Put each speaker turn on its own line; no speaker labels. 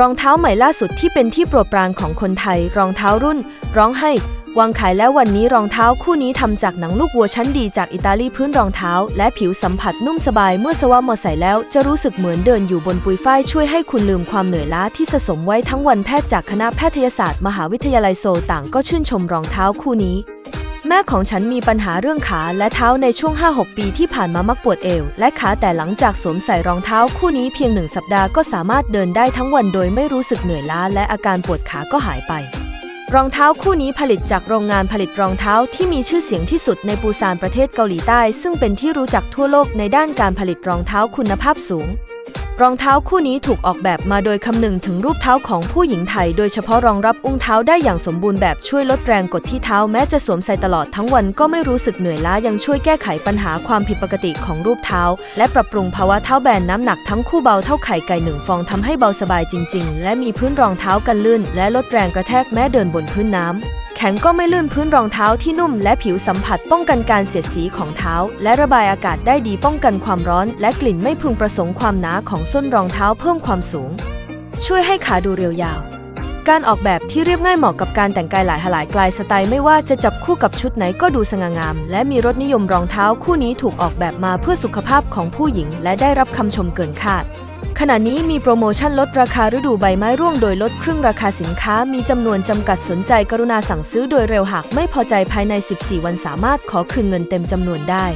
รองเท้าใหม่ล่าสุดที่เป็นที่โปรดปรานของคนไทย รองเท้ารุ่น ร้องให้วางขายแล้ววันนี้รองเท้าคู่นี้ทำจากหนังลูกวัวชั้นดีจากอิตาลีพื้นรองเท้า และผิวสัมผัสนุ่มสบายเมื่อสวมมอใส่แล้ว จะรู้สึกเหมือนเดินอยู่บนปุยฝ้ายช่วยให้คุณลืมความเหนื่อยล้าที่สะสมไว้ทั้งวันแพทย์จากคณะแพทยศาสตร์ มหาวิทยาลัยโซลต่างก็ชื่นชมรองเท้าคู่นี้ แม่ของฉันมีปัญหาเรื่องขาและเท้าในช่วง 5-6 ปีที่ผ่านมามักปวดเอว และขาแต่หลังจากสวมใส่รองเท้าคู่นี้เพียงหนึ่งสัปดาห์ก็สามารถเดินได้ทั้งวันโดยไม่รู้สึกเหนื่อยล้าและอาการปวดขาก็หายไป รองเท้าคู่นี้ผลิตจากโรงงานผลิตรองเท้าที่มีชื่อเสียงที่สุดในปูซานประเทศเกาหลีใต้ ซึ่งเป็นที่รู้จักทั่วโลกในด้านการผลิตรองเท้าคุณภาพสูง รองเท้าคู่นี้ถูกออกแบบมาโดยคำนึงถึงรูปเท้าของผู้หญิงไทย โดยเฉพาะรองรับอุ้งเท้าได้อย่างสมบูรณ์แบบช่วยลดแรงกดที่เท้าแม้จะสวมใส่ตลอดทั้งวันก็ไม่รู้สึกเหนื่อยล้ายังช่วยแก้ไขปัญหาความผิดปกติของรูปเท้า และปรับปรุงภาวะเท้าแบนน้ำหนักทั้งคู่เบาเท่าไข่ไก่หนึ่งฟองทำให้เบาสบายจริง ๆ และมีพื้นรองเท้ากันลื่น และลดแรงกระแทกแม้เดินบนพื้นน้ำ แข็งก็ไม่ลื่นพื้นรองเท้าที่นุ่มและผิวสัมผัสป้องกันการเสียดสีของเท้า และระบายอากาศได้ดีป้องกันความร้อน และกลิ่นไม่พึงประสงค์ความหนาของส้นรองเท้าเพิ่มความสูง ช่วยให้ขาดูเรียวยาว การออกแบบที่เรียบง่ายเหมาะกับการแต่งกายหลายหลายกลายสไตล์ไม่ว่าจะจับคู่กับชุดไหนก็ดูสง่างาม และมีรสนิยมรองเท้าคู่นี้ถูกออกแบบมาเพื่อสุขภาพของผู้หญิง และได้รับคำชมเกินคาดขณะนี้มีโปรโมชั่นลดราคาฤดูใบไม้ร่วงโดยลดครึ่งราคาสินค้ามีจำนวนจำกัดสนใจกรุณาสั่งซื้อโดยเร็วหากไม่พอใจภายใน 14 วันสามารถขอคืนเงินเต็มจำนวนได้